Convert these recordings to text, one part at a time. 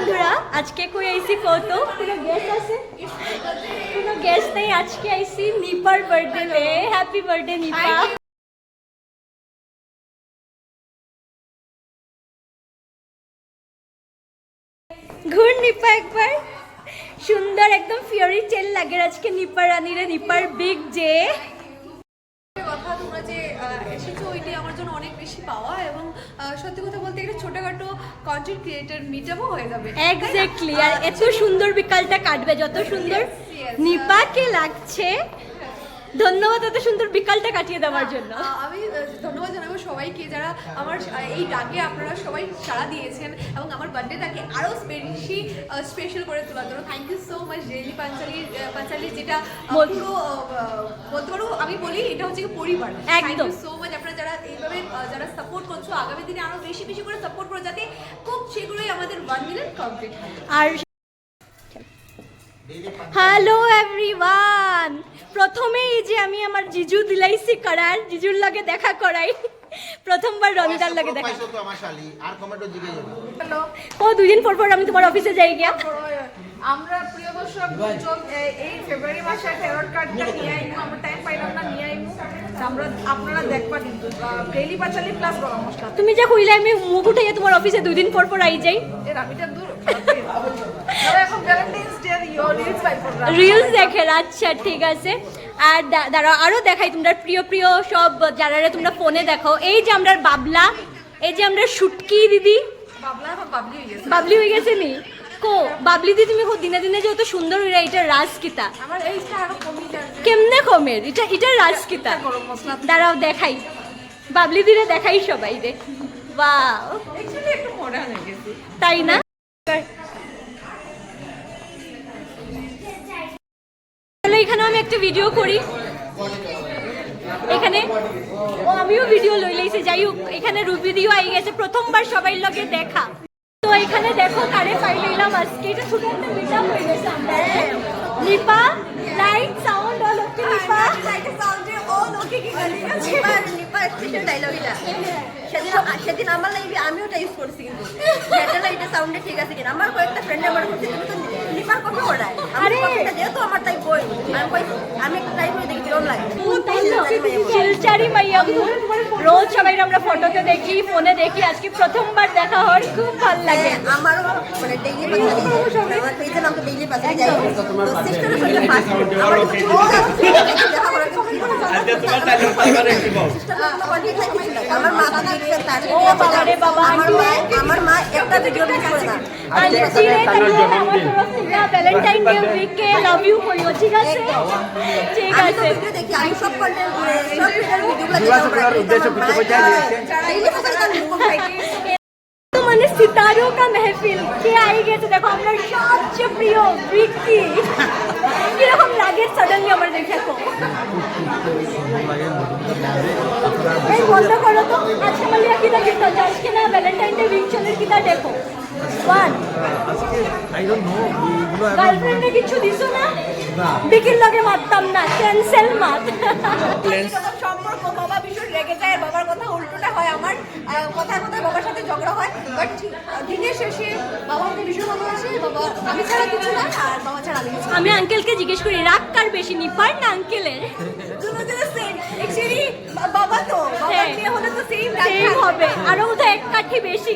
বন্ধুরা আজকে কই আইসি কত? কোনো গেস্ট আছে? কোনো গেস্ট নেই আজকে আইসি নিপার বার্থডে তে হ্যাপি বার্থডে নিপা ঘুর নিপা একবার। সুন্দর একদম ফিওরি টেল লাগে আজকে নিপা রানীরে নিপার বিগ জে তোমরা যে এসেছ ওইটি আমার জন্য অনেক বেশি পাওয়া এবং সত্যি কথা বলতে একটা ছোটখাটো কন্টেন্ট ক্রিয়েটার মিটআপও হয়ে যাবে। এক্স্যাক্টলি আর এত সুন্দর বিকালটা কাটবে যত সুন্দর নিপাকে লাগছে। ধন্যবাদ এত সুন্দর বিকালটা কাটিয়ে দেওয়ার জন্য। আমি ধন্যবাদ জানাব সবাইকে যারা আমার এই ডাকে আপনারা সবাই সাড়া দিয়েছেন এবং আমার বার্থডেটাকে আরও বেশি স্পেশাল করে তোলার জন্য। Thank you so much daily পাঞ্চালির পাঞ্চালির যেটা পুরো বলতে পারো আমি বলি এটা হচ্ছে পরিবার। থ্যাংক একদম। ইউ সো মাচ আপনারা যারা এইভাবে যারা সাপোর্ট করছ আগামী দিনে আরও বেশি বেশি করে সাপোর্ট করো যাতে খুব শীঘ্রই আমাদের ওয়ান মিলিয়ন কমপ্লিট হয়। আর হ্যালো এভরিওয়ান প্রথমেই যে আমি আমার জিজু দিলাইছি করার জিজুর লগে দেখা করাই। প্রথমবার রনিদার লগে দেখা। পাইছো তো আমার শালি আর কমেন্টও জিগে যাবে। ও দুই দিন পর পর আমি তোমার অফিসে যাই গিয়া। আমরা প্রিয় দর্শক দুজন এই ফেব্রুয়ারি মাসে ট্যারট কার্ডটা নিয়ে আইমু আমরা টাইম পাইলাম না নিয়ে আইমু। আমরা আপনারা দেখবা কিন্তু ডেইলি পাচালি প্লাস গরম মশলা তুমি যা কইলে আমি মুখ উঠাইয়া তোমার অফিসে দুই দিন পর পর আই যাই। এর আমিটা দূর এখন ভ্যালেন্টাইন্স রিলস দেখেন আচ্ছা ঠিক আছে। আর দাঁড়াও আরও দেখাই তোমরা প্রিয় প্রিয় সব যারা তোমরা ফোনে দেখো এই যে আমরা বাবলা এই যে আমরা শুটকি দিদি। বাবলি হয়ে গেছে। হয়ে নি কো বাবলি দি তুমি খুব দিনে দিনে যেহেতু সুন্দর হইরা এটা রাজকিতা। কেমনে কমের এটা এটা রাজকিতা। দাঁড়াও দেখাই। বাবলি দিরে দেখাই সবাই রে। হয়ে গেছে। তাই না? আমি একটা ভিডিও করি। এখানে। ও আমিও ভিডিও লই লইছি যাই হোক এখানে ভিডিও আই গেছে প্রথমবার সবাই লগে দেখা। তো এখানে দেখো কারে পাই লইলাম আজকে। এটা ছোট একটা মিটআপ হয়ে গেছে আমরা। Lipa light sound all okay Lipa সেদিন সেদিন আমার লাইফে আমিও ওটা ইউজ করছি কিন্তু। এটা সাউন্ডে ঠিক আছে কিনা। আমার কয়েকটা ফ্রেন্ড আমার বলছে তুমি তো লিপার কথা ওড়ায়? আরে! যেহেতু আমার তাই বই আমি আমি একটা টাইম দেখি কিরম লাগে। মাইয়া রোজ সবাই আমরা ফটোতে দেখি ফোনে দেখি। আজকে প্রথমবার দেখা হওয়ার খুব ভালো লাগে। আমারও মানে ডেইলি পাশে আমার পেজের নাম তো ডেইলি পাশে যাই হোক তো সিস্টারের সাথে ফার্স্ট আমার দেখা করার জন্য আমার মা তো দেখছেন তার ও বাবা রে বাবা, আমার মা আমার মা একটা ভিডিও মিস করে না আন্টি রে তাহলে আমার তরফ থেকে ভ্যালেন্টাইন ডে উইকে লাভ ইউ করিও ঠিক আছে ঠিক আমি তো আছে ভিডিও দেখি আমি সব কন্টেন্ট সব ভিডিওগুলো দেখি ডেইলি পাচ্ছি তো মানে সিতারো কা মেহফিল কে আই গেছে দেখো আমরা সবচেয়ে প্রিয় বৃত্তি কীরকম লাগে সাডেনলি আমার দেখে তো এই বন্ধ করো তো আজকে মালিয়া কিতা কিতা আজকে না ভ্যালেন্টাইন ডে উইক চলে কিতা দেখো ওয়ান গার্লফ্রেন্ডে কিছু দিছো না বিকির লগে মারতাম না ক্যান্সেল মাত সম্পর্ক বাবা ভীষণ রেগে যায় বাবার হয় আমার কথায় কথায় বাবার সাথে ঝগড়া হয় বাট দিনের শেষে বাবা আমাকে ভীষণ ভালোবাসে বাবা আমি ছাড়া কিছু না আর বাবা ছাড়া আমি আমি আঙ্কেলকে জিজ্ঞেস করি রাগ কার বেশি নিপার না আঙ্কেলের দুজনের সেম অ্যাকচুয়ালি বাবা তো বাবার। মেয়ে হলে তো সেম সেম হবে আরও বোধহয় এক কাঠি বেশি।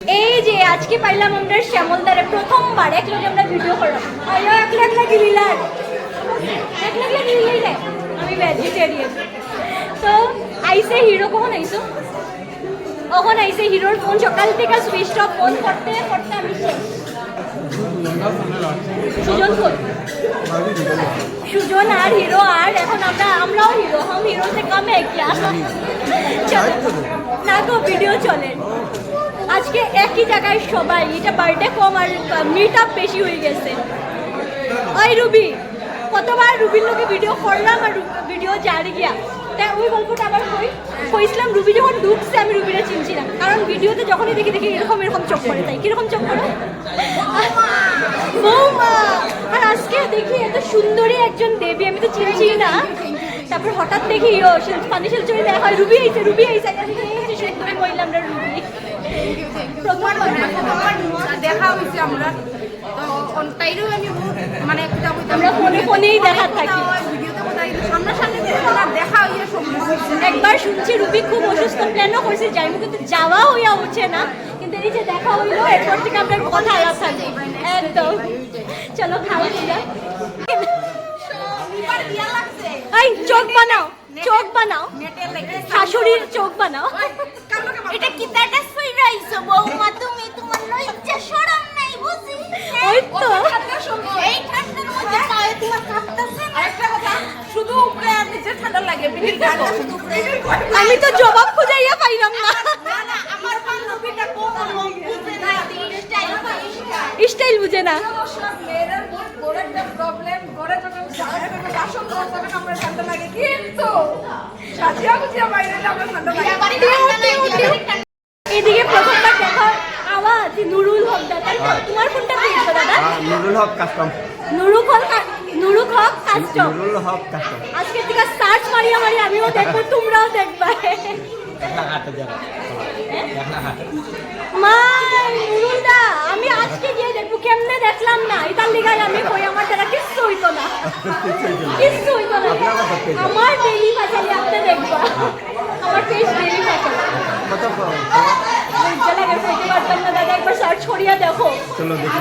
এই যে আজকে পাইলাম আমরা শ্যামলদারে প্রথমবার এক লগে আমরা ভিডিও করলাম। আয়ো এক লাখ লাগি লিলার এক লাখ লাগি লিলে আমি ভেজিটেরিয়ান তো আইসে হিরো কখন আইসো কখন আইসে হিরোর ফোন সকাল থেকে সুইচ অফ ফোন করতে করতে আমি সুজন সুজন আর হিরো আর এখন আমরা, আমরাও হিরো হাম হিরো সে কম হ্যাঁ কি না তো ভিডিও চলে। আজকে একই জায়গায় সবাই, এটা বার্থডে কম আর মিট আপ বেশি হয়ে গেছে। ওই রুবি, কতবার রুবির লোকে ভিডিও করলাম আর ভিডিও জারি গিয়া। তাই ওই গল্পটা আবার কই? কইছিলাম রুবি যখন ডুবছে, আমি রুবিরে চিনছি না কারণ ভিডিওতে যখনই দেখি দেখি এরকম এরকম চোখ করে তাই? কীরকম চোখ করে বৌমা! আর আজকে দেখি, এত সুন্দরী একজন দেবী, আমি তো চিনছি না। তারপর হঠাৎ দেখি ও পানি শিলচরে দেখা হয়, রুবি আইছে রুবি আইছে। সুন্দরী মহিলা আমরা রুবি দেখা হয়েছে আমরা তো অনটাইরেও আমি মানে আমরা ফোনে ফোনেই দেখা থাকি। ভিডিওতে বোধহয় সামনাসামনি দেখো না দেখা হইয়া সম্ভব হয়েছে একবার শুনছি রুবি খুব অসুস্থ প্ল্যানও করছে যাইমু কিন্তু যাওয়া হইয়া উঠছে না। কিন্তু এই যে দেখা হইল এরপর থেকে আপনার কথা আলাপ থাকি একদম। চলো খাওয়া এই চোখ বানাও চোখ বানাও। শাশুড়ির চোখ বানাও। এটা কি তাটা বৌমা তুমি তোমার লজ্জা শরম নাই বুঝি? ওই তো। এই ঠান্ডার মধ্যে পায়ে তোমার কাঁপতাছে না। আরেকটা কথা শুধু উপরে আর নিচে ঠান্ডা লাগে শুধু উপরে আমি তো জবাব খুঁজাইয়া পাইলাম না। না না আমার বান্ধবীটা কোমল বুঝে না। স্টাইল স্টাইল বুঝে না। বড় একটা প্রবলেম ঘরে যখন সারা যখন বাসন ধোয়া তখন আমরা ঠান্ডা লাগে। কিন্তু সাজিয়া গুজিয়া বাইরে আমরা ঠান্ডা লাগে এদিকে প্রথমবার দেখা আওয়াজ নুরুল হক দাদা তোমার ফোনটা পেয়েছ দাদা? Nurul Haque custom Nurul Haque Nurul Haque custom Nurul Haque custom আজকে থেকে সার্চ মারিয়া মারি আমিও দেখব তোমরাও দেখবা। মা নুরুল দা আমি আজকে গিয়ে দেখব কেমনে দেখলাম না? এটার লিগাই আমি কই আমার দ্বারা কিচ্ছু হইতো না। কিচ্ছু হইতো না। আমার ডেইলি বাজারে আপনি দেখবা। আমার পেজ ডেইলি বাজারে কত লজ্জা লাগে কইতে পারতাম না একবার করিয়া দেখো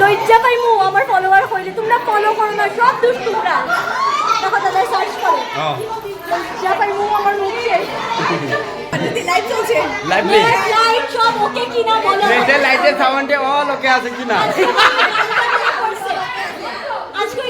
লজ্জা পাই মু আমার ফলোয়ার হইলে তোমরা ফলো করো না সব দুষ তোমরা দেখো দাদা সার্চ করো লজ্জা পাই মু আমার মুখ শেষ আজকে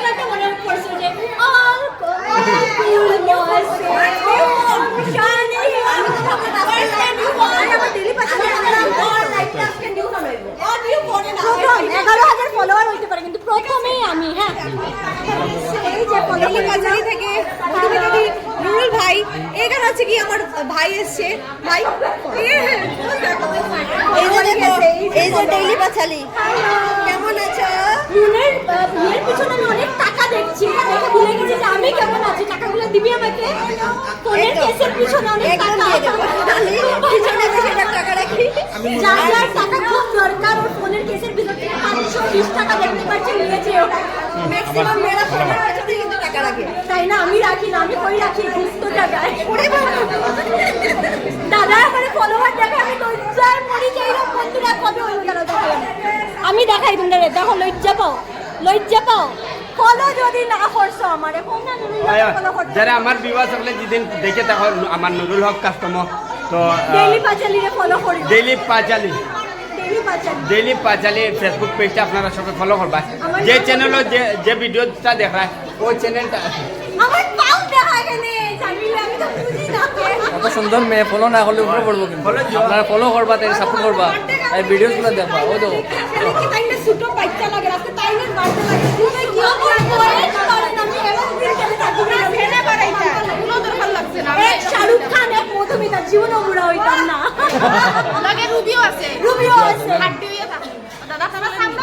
এগারো হাজার ফলোয়ার হইতে পারে কিন্তু প্রথমেই আমি হ্যাঁ। এই যে পল্লী থেকে নুরুল ভাই এখানে হচ্ছে কি আমার ভাই এসছে। ভাই এই যে ডেইলি পাঁচালি কেমন আছো? মুনের মুনের পিছনে আমি অনেক দেখছি দেখে আমি কেমন আছি টাকাগুলো দিবি আমাকে ফোনের কেসের টাকা রাখি টাকা দেখতে পাচ্ছি নিয়েছে ও ম্যাক্সিমাম কিন্তু টাকা রাখে তাই না আমি রাখি না আমি কই রাখি টাকায় দাদা আমার ফলোয়ার দেখে আমি লজ্জায় মরি যাই আমি দেখাই তোমরা দেখো লজ্জা পাও লজ্জা পাও। ফলো যদি না করছ আমারে কোন না ফলো করতে যারা আমার বিবাহ সকলে যেদিন দেখে তখন আমার নুরুল হক কাস্টমার তো ডেইলি পাঁচালিরে ফলো করি। Daily Panchali. Daily Panchali. Facebook পেজটা আপনারা সবাই ফলো করবা। যে চ্যানেল যে যে ভিডিওটা দেখায় ওই চ্যানেলটা আমার পাও দেখা গেলে আমি তো এত সুন্দর মেয়ে ফলো না করলে উপরে পড়ব কিন্তু। আপনারা ফলো করবা তাই সাপোর্ট করবা। এই ভিডিওসগুলো দেখবা ও দেখো শাহরুখ খান এক মধুমিতা জীবনও বুড়া হইতাম না লাগে রুবিও আছে রুবিও আছে হাড্ডি হইয়া থাকে দাদা তোমার সামনে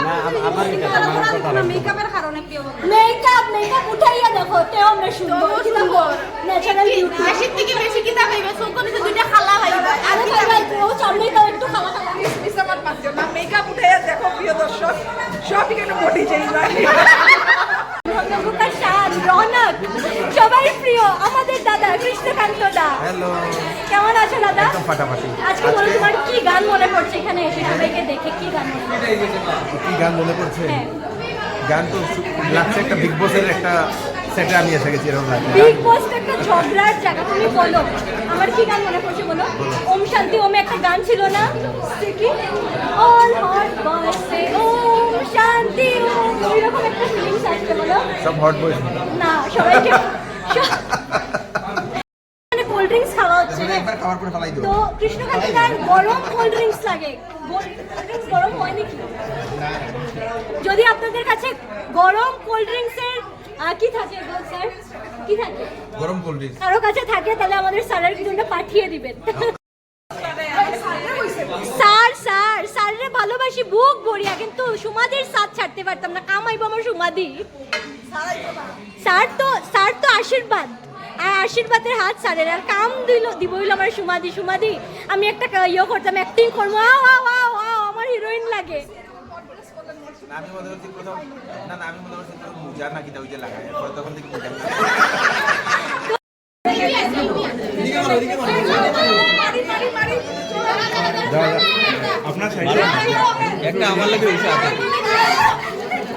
মেকআপের কারণে প্রিয় মেকআপ মেকআপ উঠাইয়া দেখো তেও আমরা সুন্দর তেও সুন্দর। ন্যাচারাল বিউটি বেশির থেকে বেশি কিতা খাইবে চোখ নিচে দুইটা খালা খাইবে আরে ভাই ভাই ও সামনে তো একটু খাওয়া খাওয়া মিস আমার পাচ্ছে না মেকআপ উঠে দেখো প্রিয় দর্শক সব এখানে বডি চেঞ্জ ভদ্রলোকের শান রৌনক সবাই প্রিয় আমাদের দাদা কৃষ্ণকান্ত দা হ্যালো কেমন দাদা? একদম ফাটাফাটি। আজকে বলো তোমার কি গান মনে পড়ছে এখানে এসে সবাইকে দেখে কি গান মনে পড়ছে? কি গান মনে পড়ছে? হ্যাঁ। গান তো লাগছে একটা বিগ বসের একটা সেটে আমি এসে গেছি এরকম লাগছে। বিগ বস একটা ঝগড়ার জায়গা তুমি বলো। আমার কি গান মনে পড়ছে বলো? ওম শান্তি ওমে একটা গান ছিল না? কি? অল হট বসে ওম শান্তি ওম। ওইরকম একটা ফিলিংস আসছে বলো। সব হট বয়েস না সবাইকে মানে কোল্ড ড্রিঙ্কস খাওয়া একবার খাবার পরে ফেলাই দেবো তো কৃষ্ণকান্ত দার গরম কোল্ড ড্রিঙ্কস লাগে। কোল্ড ড্রিঙ্কস গরম হয় নাকি? যদি আপনাদের কাছে গরম কোল্ড ড্রিঙ্কসের কি থাকে গো স্যার কি থাকে? গরম কোল্ড ড্রিঙ্কস কারও কাছে থাকে তাহলে আমাদের স্যারের কিছুটা পাঠিয়ে দিবেন। স্যার স্যার স্যারের ভালোবাসি বুক ভরিয়া কিন্তু সুমাদির সাথ ছাড়তে পারতাম না। কামাইব আমার সুমাদি। স্যার তো স্যার তো আশীর্বাদ। আর আশীর্বাদের হাত স্যারের আর কাম দিল দিব হইল আমার সুমাদি সুমাদি আমি একটা ইয়ে করতাম অ্যাক্টিং করব। আও আও আও আও আমার হিরোইন লাগে। না, আমি মনে করছি প্রথম না না আমি মনে করছি প্রথম মোজা নাকি ওই যে লাগায়। তখন থেকে মোজা আপনার সাইডে একটা আমার লাগে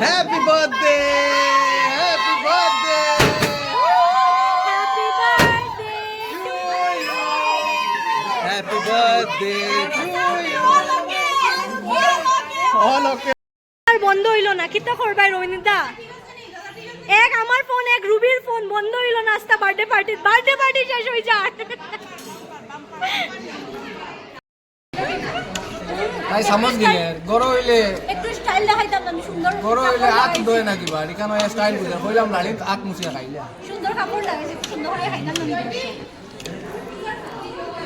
হ্যাপি বার্থডে বন্ধ হইল না কিতা করবাই রবীন্দ্রদা এক আমার ফোন এক রুবির ফোন বন্ধ হইল না আস্তা বার্থডে পার্টি বার্থডে পার্টি শেষ হয়ে যায়। তাই সামজ গিয়ে গরো হইলে একটু স্টাইল দেখাইতাম আমি সুন্দর গরো হইলে কাপড় আত লাগাইছি। দই এখানে স্টাইল বুঝা কইলাম লাড়ি আত মুছিয়া খাইলা। সুন্দর কাপড় লাগাইছে সুন্দর করে খাইতাম আমি।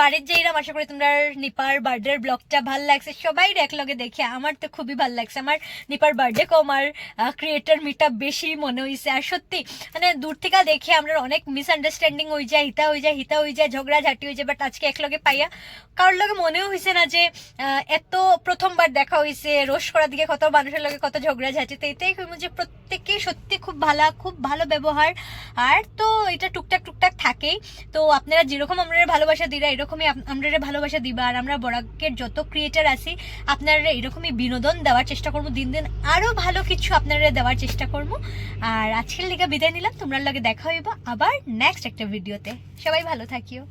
বাড়ির যাইরাম আশা করি তোমরা নিপার বার্থডের ব্লগটা ভালো লাগছে। সবাই একলগে দেখে, আমার তো খুবই ভালো লাগছে। আমার নিপার বার্থডে কম, আর ক্রিয়েটার মিটা বেশি মনে হইছে। আর সত্যি মানে দূর থেকে দেখে আমরা অনেক মিসআন্ডারস্ট্যান্ডিং হয়ে যায়, হিতা হয়ে যায়, হিতা হয়ে যায় ঝগড়া ঝাঁটি হয়ে যায় বাট আজকে একলগে পাইয়া কারোর লগে মনেও হয়েছে না যে এত প্রথমবার দেখা হয়েছে রোশ করার দিকে কত মানুষের লগে কত ঝগড়া ঝাঁটি তো এটাই যে প্রত্যেকেই সত্যি খুব ভালো খুব ভালো ব্যবহার। আর তো এটা টুকটাক টুকটাক থাকেই। তো আপনারা যেরকম আমরা ভালোবাসা দিরা এরকমই আমরা ভালোবাসা দিবা আর আমরা বরাকের যত ক্রিয়েটার আছি আপনারা এরকমই বিনোদন দেওয়ার চেষ্টা করব। দিন দিন আরও ভালো কিছু আপনারা দেওয়ার চেষ্টা করব। আর আজকের লেগে বিদায় নিলাম তোমরা লাগে দেখা হইব আবার নেক্সট একটা ভিডিওতে সবাই ভালো থাকিও।